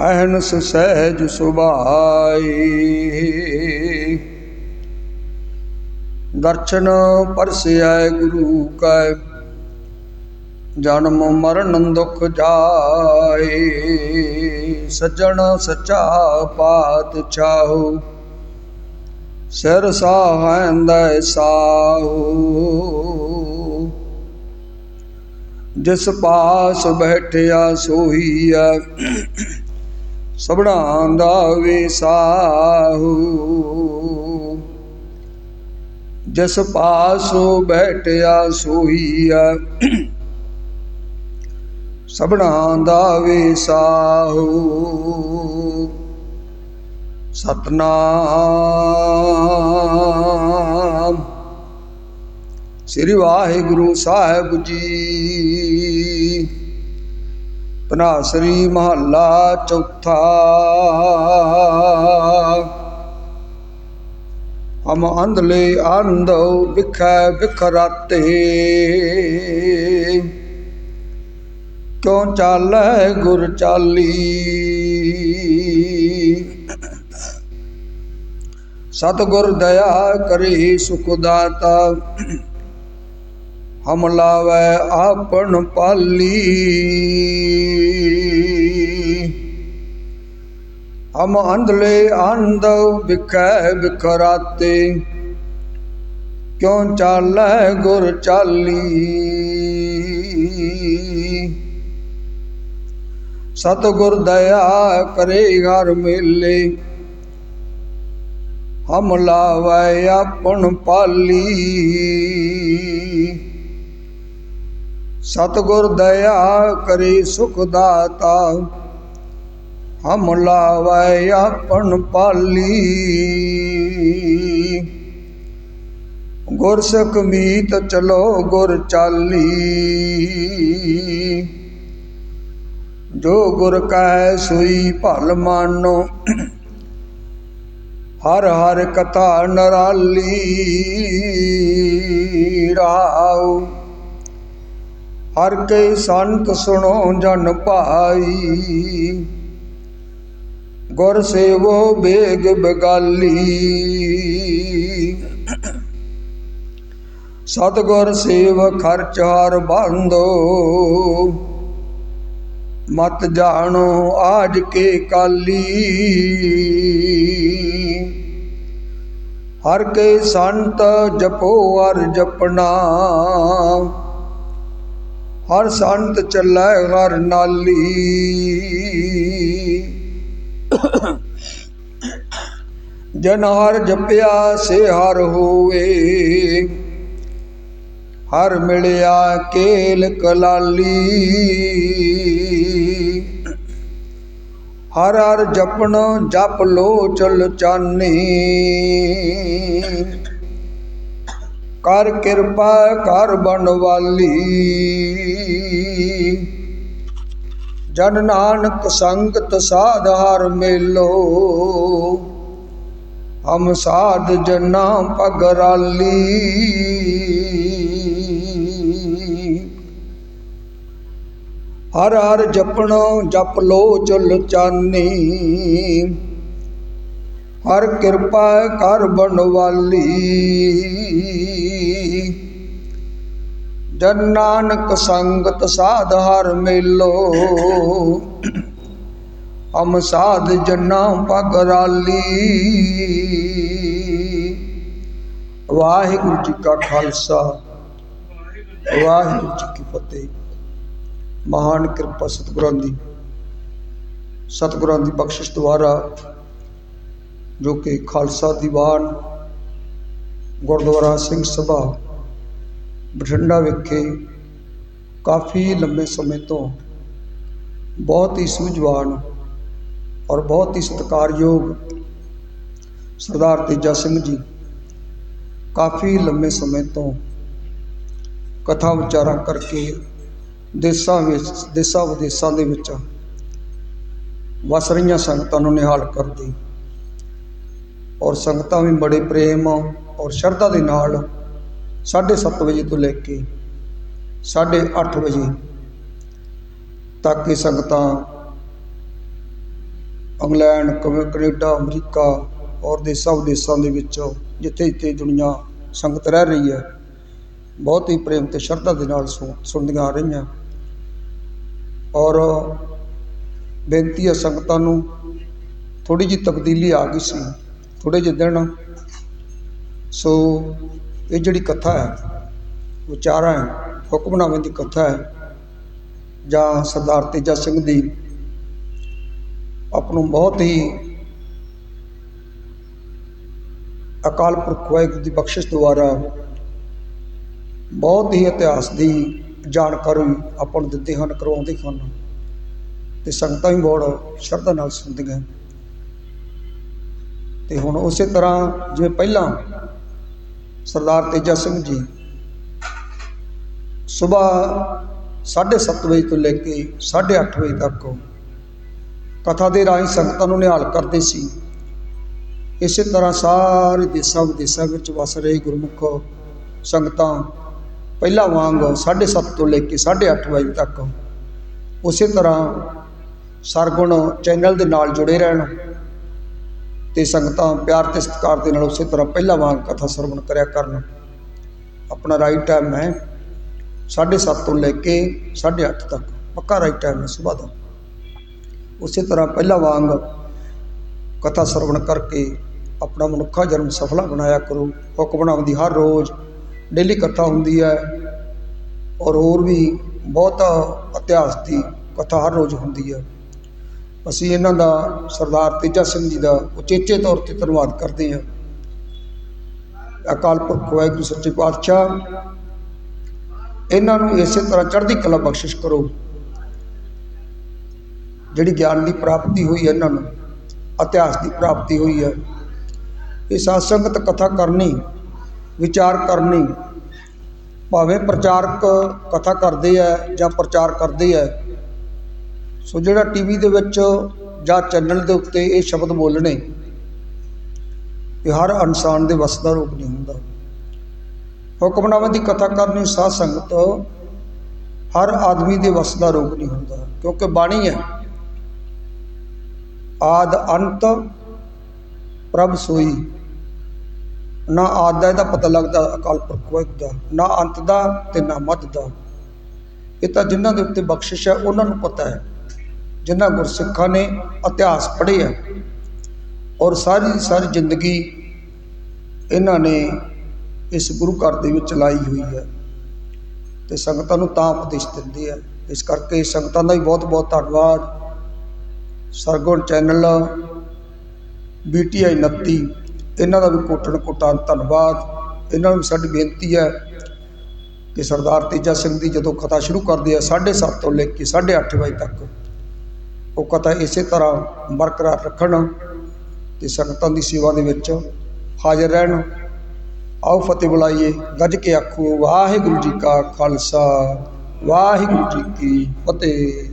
ਅਹਨਸ ਸਹਿਜ ਸੁਭਾਈ। ਦਰਸ਼ਨ ਪਰਸਿਐ ਗੁਰੂ ਕੈ, ਜਨਮ ਮਰਨ ਦੁਖ ਜਾਏ। ਸੱਜਣ ਸੱਚਾ ਪਾਤ ਚਾਹੋ, ਸਿਰ ਸਾਹੰਦੈ ਸਾਹੂ। ਜਿਸ ਪਾਸ ਬੈਠਿਆ ਸੋਹੀਐ ਸਭਨਾ ਦਾ ਵਿਸਾਹੂ। ਜਿਸ ਪਾਸ ਬੈਠਿਆ ਸੋਹੀਆ ਸਭਣਾ ਦਾ ਵਿਸਾਹੂ। ਸਤਨਾਮ। ਸ੍ਰੀ ਵਾਹਿਗੁਰੂ ਸਾਹਿਬ ਜੀ। ਤਨਾਸਰੀ ਮਹੱਲਾ ਚੌਥਾ। ਹਮ ਅੰਧਲੇ ਅੰਧੋ ਵਿਖੈ ਵਿਖਰਾਤੇ ਕਿਉ ਚਾਲੈ ਗੁਰ ਚਾਲੀ? ਸਤਿਗੁਰ ਦਇਆ ਕਰੀ ਸੁਖ ਦਾਤਾ। ਹਮ ਲਾਵੈ ਆਪਨ ਪਾਲੀ। ਹਮ ਅੰਧਲੇ ਅੰਧ ਵਿਖੈ ਵਿਖਰਾਤੇ, ਕਿਉ ਚਾਲੈ ਗੁਰ ਚਾਲੀ। ਸਤਿਗੁਰ ਦਇਆ ਕਰੇ ਘਰ ਮੇਲੇ, ਹਮ ਲਾਵੈ ਆਪਨ ਪਾਲੀ। ਸਤਿਗੁਰ ਦਇਆ ਕਰੇ ਸੁਖ ਦਾਤਾ, ਹਮ ਲਾਵੈ ਆਪਨ ਪਾਲੀ। ਗੁਰ ਸਿੱਖ ਮੀਤ ਚਲੋ ਗੁਰ ਚਾਲੀ। ਜੋ ਗੁਰ ਕੈ ਸੋਈ ਭਲ ਮਾਨੋ, ਹਰ ਹਰ ਕਥਾ ਨਰਾਲੀ ਰਾਉ ਹਰ ਕੇ ਸੰਤ ਸੁਣੋ ਜਨ ਭਾਈ। ਗੁਰ ਸੇਵੋ ਬੇਗ ਬਗਾਲੀ। ਸਤਗੁਰ ਸੇਵ ਖਰਚ ਹਰ ਬੰਦੋ। ਮਤ ਜਾਣੋ ਆਜ ਕੇ ਕਾਲੀ। ਹਰ ਕੇ ਸੰਤ ਜਪੋ ਅਰ ਜਪਣਾ। ਹਰ ਸੰਤ ਚੱਲੈ ਹਰ ਨਾਲੀ। ਜਨ ਹਰ ਜਪਿਆ ਸੇ ਹਰ ਹੋਵੇ, ਹਰ ਮਿਲਿਆ ਕੇਲ ਕਲਾਲੀ। ਹਰ ਹਰ ਜਪਣ ਜਪ ਲੋ ਚਲ ਚਾਨੀ। ਕਰ ਕਿਰਪਾ ਕਰ ਬਣਵਾਲੀ ਜਨ ਨਾਨਕ ਸੰਗਤ ਸਾਧ ਹਰ ਮੇਲੋ। ਹਮ ਸਾਧ ਜਨਾ ਪਗਰਾਲੀ ਹਰ ਹਰ ਜਪਣੋ ਜਪ ਲੋ ਚੁਲ ਚਾਨੀ। ਹਰ ਕਿਰਪਾ ਕਰ ਬਣਵਾਲੀ। ਜਨ ਨਾਨਕ ਸੰਗਤ ਸਾਧ ਹਰ ਮੇਲੋ। ਹਮ ਸਾਧ ਜਨਾ ਪਗਰਾਲੀ ਵਾਹਿਗੁਰੂ ਜੀ ਕਾ ਖਾਲਸਾ, ਵਾਹਿਗੁਰੂ ਜੀ ਕੀ ਫਤਿਹ। ਮਹਾਨ ਕਿਰਪਾ ਸਤਿਗੁਰਾਂ ਦੀ ਸਤਿਗੁਰਾਂ ਦੀ ਬਖਸ਼ਿਸ਼ ਦੁਆਰਾ, ਜੋ ਕਿ ਖਾਲਸਾ ਦੀਵਾਨ, ਗੁਰਦੁਆਰਾ ਸਿੰਘ ਸਭਾ ਬਠਿੰਡਾ ਵਿਖੇ ਕਾਫੀ ਲੰਬੇ ਸਮੇਂ ਤੋਂ ਬਹੁਤ ਹੀ ਸੂਝਵਾਨ ਔਰ ਬਹੁਤ ਹੀ ਸਤਿਕਾਰਯੋਗ ਸਰਦਾਰ ਤੇਜਾ ਸਿੰਘ ਜੀ ਕਾਫੀ ਲੰਬੇ ਸਮੇਂ ਤੋਂ ਕਥਾ ਵਿਚਾਰਾਂ ਕਰਕੇ ਦੇਸਾਂ ਵਿੱਚ, ਦੇਸਾਂ ਵਿਦੇਸਾਂ ਦੇ ਵਿੱਚ ਵਸ ਰਹੀਆਂ ਸੰਗਤਾਂ ਨੂੰ ਨਿਹਾਲ ਕਰਦੇ ਔਰ ਸੰਗਤਾਂ ਵੀ ਬੜੇ ਪ੍ਰੇਮ ਔਰ ਸ਼ਰਧਾ ਦੇ ਨਾਲ 7:30 ਵਜੇ ਤੋਂ ਲੈ ਕੇ 8:30 ਵਜੇ ਤੱਕ ਇਹ ਸੰਗਤਾਂ ਇੰਗਲੈਂਡ, ਕਵੇ- ਕੈਨੇਡਾ, ਅਮਰੀਕਾ ਔਰ ਦੇਸਾਂ ਵਿਦੇਸਾਂ ਦੇ ਵਿੱਚ ਜਿੱਥੇ ਜਿੱਥੇ ਦੁਨੀਆ ਸੰਗਤ ਰਹਿ ਰਹੀ ਹੈ, ਬਹੁਤ ਹੀ ਪ੍ਰੇਮ ਤੇ ਸ਼ਰਧਾ ਦੇ ਨਾਲ ਸੁਣ- ਸੁਣਦੀਆਂ ਆ ਰਹੀਆਂ। ਔਰ ਬੇਨਤੀ ਹੈ ਸੰਗਤਾਂ ਨੂੰ ਥੋੜੀ ਜਿਹੀ ਤਬਦੀਲੀ ਆ ਗਈ ਸੀ ਥੋੜੇ ਜਿਹੇ ਦਿਨ। ਸੋ ਇਹ ਜਿਹੜੀ ਕਥਾ ਹੈ ਵਿਚਾਰਾਂ ਹੈ ਹੁਕਮਨਾਮੇ ਦੀ ਕਥਾ ਹੈ, ਜਾਂ ਸਰਦਾਰ ਤੇਜਾ ਸਿੰਘ ਦੀ ਆਪ ਨੂੰ ਬਹੁਤ ਹੀ ਅਕਾਲ ਪੁਰਖ ਵਾਹਿਗੁਰੂ ਦੀ ਬਖਸ਼ਿਸ਼ ਦੁਆਰਾ ਬਹੁਤ ਹੀ ਇਤਿਹਾਸ ਦੀ ਜਾਣਕਾਰੀ ਆਪਾਂ ਨੂੰ ਦਿੰਦੇ ਹਨ, ਕਰਵਾਉਂਦੇ ਹਨ ਤੇ ਸੰਗਤਾਂ ਵੀ ਬਹੁਤ ਸ਼ਰਧਾ ਨਾਲ ਸੁਣਦੀਆਂ ਤੇ ਹੁਣ ਉਸੇ ਤਰ੍ਹਾਂ ਜਿਵੇਂ ਪਹਿਲਾਂ ਸਰਦਾਰ ਤੇਜਾ ਸਿੰਘ ਜੀ। ਸਵੇਰ 7:30 ਵਜੇ ਤੋਂ ਲੈ ਕੇ 8:30 ਵਜੇ ਤੱਕ ਕਥਾ ਦੇ ਰਾਹੀਂ ਸੰਗਤਾਂ ਨੂੰ ਨਿਹਾਲ ਕਰਦੇ ਸੀ। ਇਸੇ ਤਰ੍ਹਾਂ ਸਾਰੇ ਦੇਸਾਂ ਵਿਦੇਸਾਂ ਵਿੱਚ ਵਸ ਰਹੇ ਗੁਰਮੁਖ ਸੰਗਤਾਂ ਪਹਿਲਾਂ ਵਾਂਗ 7:30 ਤੋਂ ਲੈ ਕੇ 8:30 ਵਜੇ ਤੱਕ ਉਸੇ ਤਰ੍ਹਾਂ ਸਰਗੁਣ ਚੈਨਲ ਦੇ ਨਾਲ ਜੁੜੇ ਰਹਿਣ। ਅਤੇ ਸੰਗਤਾਂ ਪਿਆਰ ਅਤੇ ਸਤਿਕਾਰ ਦੇ ਨਾਲ ਉਸੇ ਤਰ੍ਹਾਂ ਪਹਿਲਾਂ ਵਾਂਗ ਕਥਾ ਸਰਵਣ ਕਰਿਆ ਕਰਨ। ਆਪਣਾ ਰਾਈਟ ਟਾਈਮ ਹੈ 7:30 ਤੋਂ ਲੈ ਕੇ 8:30 ਤੱਕ। ਪੱਕਾ ਰਾਈਟ ਟਾਈਮ ਹੈ ਸਵੇਰ ਦਾ। ਉਸੇ ਤਰ੍ਹਾਂ ਪਹਿਲਾਂ ਵਾਂਗ ਕਥਾ ਸਰਵਣ ਕਰਕੇ ਆਪਣਾ ਮਨੁੱਖਾ ਜਨਮ ਸਫਲਾ ਬਣਾਇਆ ਕਰੋ। ਹੁਕਮਨਾਮ ਦੀ ਹਰ ਰੋਜ਼। ਡੇਲੀ ਕਥਾ ਹੁੰਦੀ ਹੈ ਔਰ ਹੋਰ ਵੀ ਬਹੁਤ ਇਤਿਹਾਸ ਦੀ ਕਥਾ ਹਰ ਰੋਜ਼ ਹੁੰਦੀ ਹੈ। ਅਸੀਂ ਇਹਨਾਂ ਦਾ ਸਰਦਾਰ ਤੇਜਾ ਸਿੰਘ ਜੀ ਦਾ ਉਚੇਚੇ ਤੌਰ ਤੇ ਧੰਨਵਾਦ ਕਰਦੇ ਹਾਂ। ਅਕਾਲ ਪੁਰਖ ਵਾਹਿਗੁਰੂ, ਸੱਚੇ ਪਾਤਸ਼ਾਹ, ਇਹਨਾਂ ਨੂੰ ਇਸੇ ਤਰ੍ਹਾਂ ਚੜ੍ਹਦੀ ਕਲਾ ਬਖਸ਼ਿਸ਼ ਕਰੋ, ਜਿਹੜੀ ਗਿਆਨ ਦੀ ਪ੍ਰਾਪਤੀ ਹੋਈ ਹੈ ਇਹਨਾਂ ਨੂੰ, ਇਤਿਹਾਸ ਦੀ ਪ੍ਰਾਪਤੀ ਹੋਈ ਹੈ। ਇਹ ਸਾਧ ਸੰਗਤ ਕਥਾ ਕਰਨੀ, ਵਿਚਾਰ ਕਰਨੀ, ਭਾਵੇਂ ਪ੍ਰਚਾਰਕ ਕਥਾ ਕਰਦੇ ਆ ਜਾਂ ਪ੍ਰਚਾਰ ਕਰਦੇ ਆ ਸੋ ਜਿਹੜਾ ਟੀਵੀ ਦੇ ਵਿੱਚ ਜਾਂ ਚੈਨਲ ਦੇ ਉੱਤੇ ਇਹ ਸ਼ਬਦ ਬੋਲਣੇ, ਇਹ ਹਰ ਇਨਸਾਨ ਦੇ ਵੱਸ ਦਾ ਰੂਪ ਨਹੀਂ ਹੁੰਦਾ। ਹੁਕਮਨਾਮੇ ਦੀ ਕਥਾ ਕਰਨੀ ਸਾਧ ਸੰਗਤ ਹਰ ਆਦਮੀ ਦੇ ਵੱਸ ਦਾ ਰੂਪ ਨਹੀਂ ਹੁੰਦਾ, ਕਿਉਂਕਿ ਬਾਣੀ ਹੈ, ਆਦ ਅੰਤ ਪ੍ਰਭ ਸੋਈ। ਨਾ ਆਦ ਦਾ ਇਹਦਾ ਪਤਾ ਲੱਗਦਾ, ਅਕਾਲ ਪੁਰਖ ਦਾ, ਨਾ ਅੰਤ ਦਾ ਤੇ ਨਾ ਮੱਧ ਦਾ। ਇਹ ਤਾਂ ਜਿਨ੍ਹਾਂ ਦੇ ਉੱਤੇ ਬਖਸ਼ਿਸ਼ ਹੈ, ਉਹਨਾਂ ਨੂੰ ਪਤਾ ਹੈ। ਜਿਨ੍ਹਾਂ ਗੁਰਸਿੱਖਾਂ ਨੇ ਇਤਿਹਾਸ ਪੜ੍ਹਿਆ ਔਰ ਸਾਰੀ ਦੀ ਸਾਰੀ ਜ਼ਿੰਦਗੀ ਇਹਨਾਂ ਨੇ ਇਸ ਗੁਰੂ ਘਰ ਦੇ ਵਿੱਚ ਲਾਈ ਹੋਈ ਹੈ ਤੇ ਸੰਗਤਾਂ ਨੂੰ ਤਾਂ ਉਪਦੇਸ਼ ਦਿੰਦੇ ਆ। ਇਸ ਕਰਕੇ ਸੰਗਤਾਂ ਦਾ ਵੀ ਬਹੁਤ ਬਹੁਤ ਧੰਨਵਾਦ। ਸਰਗੁਣ ਚੈਨਲ, ਬੀਟੀਆਈ 29 ਇਹਨਾਂ ਦਾ ਵੀ ਕੋਟਣ ਕੋਟਾਂ ਧੰਨਵਾਦ। ਇਹਨਾਂ ਨੂੰ ਵੀ ਸਾਡੀ ਬੇਨਤੀ ਹੈ ਕਿ ਸਰਦਾਰ ਤੇਜਾ ਸਿੰਘ ਦੀ ਜਦੋਂ ਕਥਾ ਸ਼ੁਰੂ ਕਰਦੇ ਆ 7:30 ਤੋਂ ਲੈ ਕੇ 8:30 ਵਜੇ ਤੱਕ ਉਹ ਕਥਾ ਇਸੇ ਤਰ੍ਹਾਂ ਬਰਕਰਾਰ ਰੱਖਣ ਤੇ ਸੰਗਤਾਂ ਦੀ ਸੇਵਾ ਦੇ ਵਿੱਚ ਹਾਜ਼ਰ ਰਹਿਣ। ਆਓ ਫਤਿਹ ਬੁਲਾਈਏ, ਗੱਜ ਕੇ ਆਖੋ, ਵਾਹਿਗੁਰੂ ਜੀ ਕਾ ਖਾਲਸਾ, ਵਾਹਿਗੁਰੂ ਜੀ ਕੀ ਫਤਿਹ।